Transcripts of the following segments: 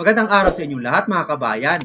Magandang araw sa inyong lahat mga kabayan.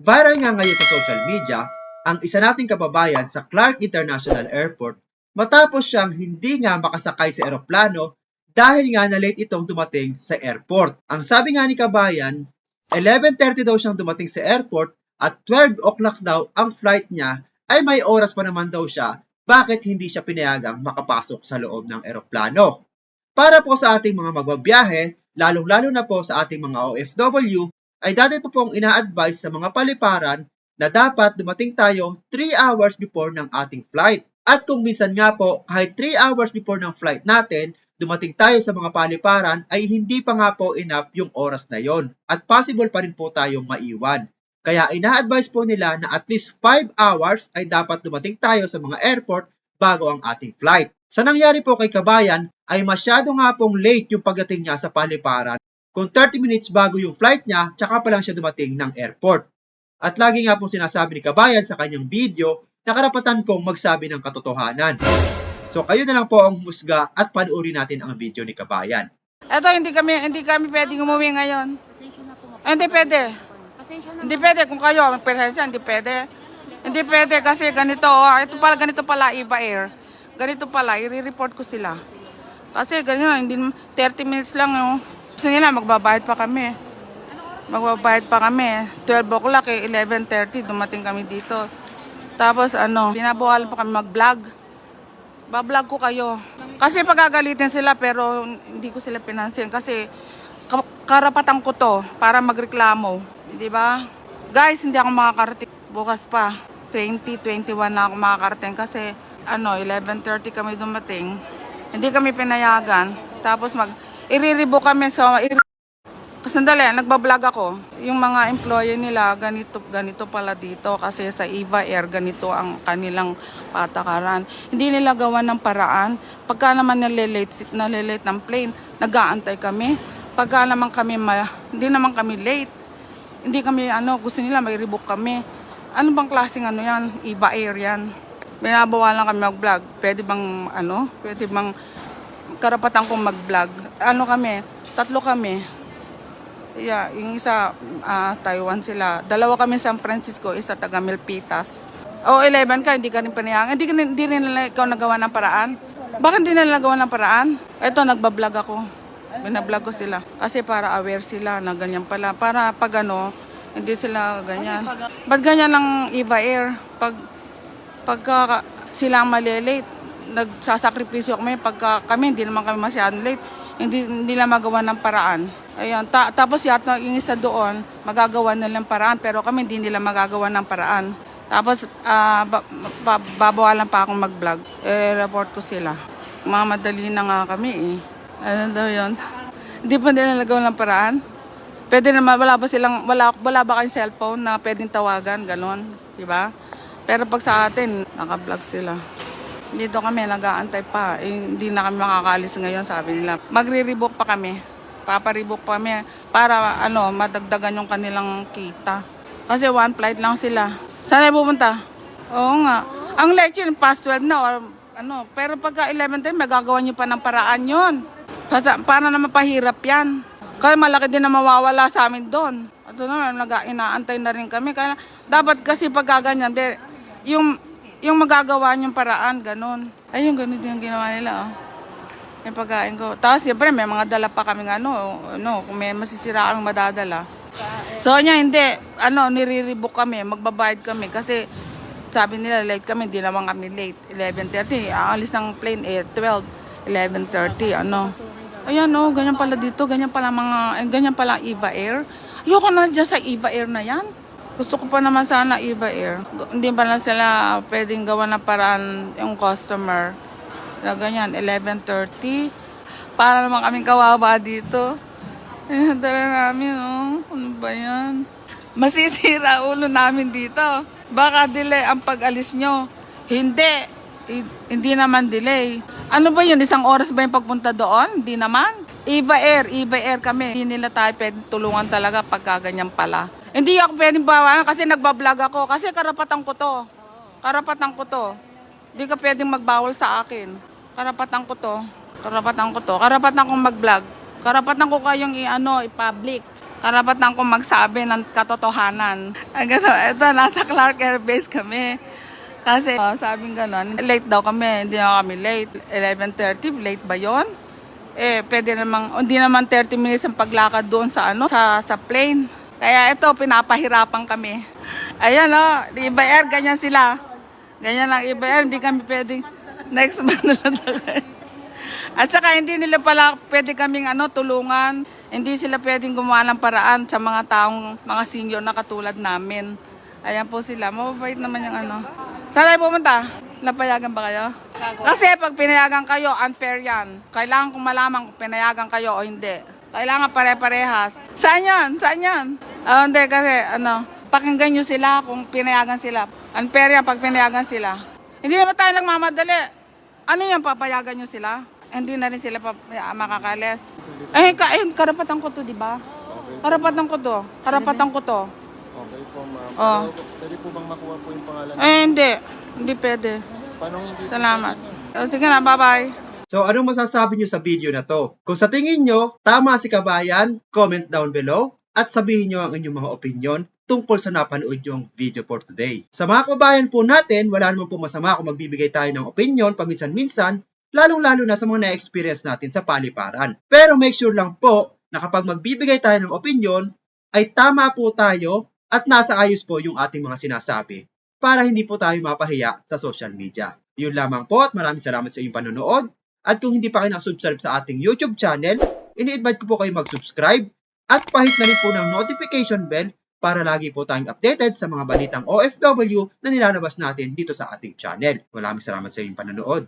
Viral nga ngayon sa social media ang isa nating kababayan sa Clark International Airport matapos siyang hindi nga makasakay sa eroplano dahil nga na late itong dumating sa airport. Ang sabi nga ni kabayan, 11.30 daw siyang dumating sa airport at 12 o'clock daw ang flight niya ay may oras pa naman daw siya bakit hindi siya pinayagang makapasok sa loob ng eroplano. Para po sa ating mga magbabiyahe, lalong-lalo na po sa ating mga OFW, ay dati po pong ina-advise sa mga paliparan na dapat dumating tayo 3 hours before ng ating flight. At kung minsan nga po, kahit 3 hours before ng flight natin, dumating tayo sa mga paliparan ay hindi pa nga po enough yung oras na yon at possible pa rin po tayong maiwan. Kaya ina-advise po nila na at least 5 hours ay dapat dumating tayo sa mga airport bago ang ating flight. Sa nangyari po kay Kabayan ay masyado nga pong late yung pagdating niya sa paliparan. Kung 30 minutes bago yung flight niya, tsaka pa lang siya dumating ng airport. At lagi nga pong sinasabi ni Kabayan sa kanyang video na karapatan kong magsabi ng katotohanan. So kayo na lang po ang husga at panuorin natin ang video ni Kabayan. Eto, hindi kami, hindi kami pwedeng umuwi ngayon. Pasensya na po. Hindi pwede. Pasensya na. Hindi pwede. Kung kayo, presensya, hindi pwede. Hindi pwede kasi ganito, oh, ito pala, ganito pala, Iba Air. Ganito pala, i-report ko sila. Kasi ganyan, hindi, 30 minutes lang, oh. Gusto nila, magbabayad pa kami. Magbabayad pa kami. 12 o'clock, eh, 11.30, dumating kami dito. Tapos ano, binabuhal pa kami mag-vlog. Bablog ko kayo. Kasi pagagalitin sila pero hindi ko sila pinansin kasi ka- karapatan ko to para magreklamo. Di ba? Guys, hindi ako makakarating. Bukas pa. 2021 na ako makakarating kasi ano, 11.30 kami dumating. Hindi kami pinayagan. Tapos mag, iriribo kami so, iri- Sandali, nagbablog ako. Yung mga employee nila, ganito, ganito pala dito kasi sa Eva Air, ganito ang kanilang patakaran. Hindi nila gawa ng paraan. Pagka naman nalilate, nalilate ng plane, nag-aantay kami. Pagka naman kami, ma, hindi naman kami late. Hindi kami, ano, gusto nila may kami. Ano bang klaseng ano yan? Eva Air yan. Binabawalan kami mag-vlog. Pwede bang, ano, pwede bang karapatan kong mag-vlog. Ano kami, tatlo kami. Yeah, yung isa ah, Taiwan sila. Dalawa kami San Francisco, isa taga Milpitas. O 11 ka, hindi ka rin panayangan. Hindi, hindi rin nila ikaw nagawa ng paraan. Bakit hindi nila nagawa ng paraan? Ito, nagbablog ako. Binablog ko sila. Kasi para aware sila na ganyan pala. Para pag ano, hindi sila ganyan. Ba't ganyan lang Eva Air? Pag, pagka sila malilate, nagsasakripisyo kami. Pagka kami, hindi naman kami masyadong late. Hindi, lang magawa ng paraan. Ayun, ta- tapos yata yung isa doon, magagawa nilang paraan. Pero kami, hindi nila magagawa ng paraan. Tapos, ah, ba- ba- babawalan pa akong mag-vlog. Eh, report ko sila. Mamadali na nga kami eh. Ano daw yun? Hindi pa nila nagawa ng paraan? Pwede naman, wala ba silang, wala, wala ba kayong cellphone na pwedeng tawagan, ganon, di ba? Pero pag sa atin, naka-vlog sila. Dito kami, nag-aantay pa. Eh, hindi na kami makakalis ngayon, sabi nila. Magre-rebook pa kami. Paparebook pa kami para ano, madagdagan yung kanilang kita. Kasi one flight lang sila. Saan ay pupunta? Oo nga. Ang yun, past 12 na or ano. Pero pagka 11 din, magagawa nyo pa ng paraan yun. Kasi para naman pahirap yan. Kaya malaki din na mawawala sa amin doon. At doon naman, inaantay na rin kami. Kaya dapat kasi pagkaganyan, de, yung, yung magagawa yung paraan, ganun. Ayun, ganun din yung ginawa nila, oh. Yung pagkain ko. Tapos, siyempre, may mga dala pa kami ano, ano, kung may masisira kami madadala. So, niya, hindi, ano, nire-rebook kami, magbabayad kami. Kasi, sabi nila, late kami, hindi naman kami late. 11.30, ang alis ng plane, eh, 12, 11.30, ano. Ayan, oh, ganyan pala dito, ganyan pala mga, eh, ganyan pala Eva Air. Ayoko na dyan sa Eva Air na yan. Gusto ko pa naman sana Eva Air. Hindi pa na sila pwedeng gawa ng paraan yung customer. Na ganyan, 11.30. Para naman kaming kawawa dito. Talaga namin, oh. Ano ba yan? Masisira ulo namin dito. Baka delay ang pag-alis nyo. Hindi. Hindi naman delay. Ano ba yun? Isang oras ba yung pagpunta doon? Hindi naman. Eva Air, Eva Air kami. Hindi nila tayo pwedeng tulungan talaga pagka ganyan pala. Hindi ako pwedeng bawalan kasi nagbablog ako. Kasi karapatan ko to. Karapatan ko to. Hindi ka pwedeng magbawal sa akin. Karapatan ko to. Karapatan ko to. Karapatan kong mag-vlog. Karapatan ko kayong i-ano, i-public. Karapatan ko magsabi ng katotohanan. Ang gano'n, ito, nasa Clark Air Base kami. Kasi uh, sabing gano'n, late daw kami, hindi na kami late. 11.30, late ba yon? Eh, pwede namang, hindi naman 30 minutes ang paglakad doon sa ano, sa, sa plane. Kaya ito, pinapahirapan kami. Ayan o, iba air, ganyan sila. Ganyan lang, iba air, hindi kami pwedeng next month na lang. At saka hindi nila pala pwede kaming ano, tulungan. Hindi sila pwedeng gumawa ng paraan sa mga taong, mga senior na katulad namin. Ayan po sila. Mababait naman yung ano. Saan tayo pumunta? Napayagan ba kayo? Kasi pag pinayagan kayo, unfair yan. Kailangan kong malaman kung pinayagan kayo o hindi. Kailangan pare-parehas. Saan yan? Saan yan? Ah, hindi kasi ano, pakinggan nyo sila kung pinayagan sila. Unfair yan pag pinayagan sila. Hindi naman tayo nagmamadali. Ano yan, papayagan nyo sila? Hindi na rin sila pa, ya, makakales. Eh, ka, eh, karapatan ko to, di ba? Karapatan ko to. Karapatan ko to. Okay po, ma'am. Oh. Pero pwede po bang makuha po yung pangalan? Eh, hindi. Hindi pwede. Paano hindi? Salamat. O, sige na, bye-bye. So anong masasabi nyo sa video na to? Kung sa tingin nyo, tama si kabayan, comment down below at sabihin nyo ang inyong mga opinion tungkol sa napanood yung video for today. Sa mga kabayan po natin, wala naman po masama kung magbibigay tayo ng opinion paminsan-minsan, lalong-lalo na sa mga na-experience natin sa paliparan. Pero make sure lang po na kapag magbibigay tayo ng opinion, ay tama po tayo at nasa ayos po yung ating mga sinasabi para hindi po tayo mapahiya sa social media. Yun lamang po at maraming salamat sa inyong panonood. At kung hindi pa kayo nakasubscribe sa ating YouTube channel, ini-invite ko po kayo mag-subscribe at pahit na rin po ng notification bell para lagi po tayong updated sa mga balitang OFW na nilalabas natin dito sa ating channel. Maraming salamat sa inyong panonood.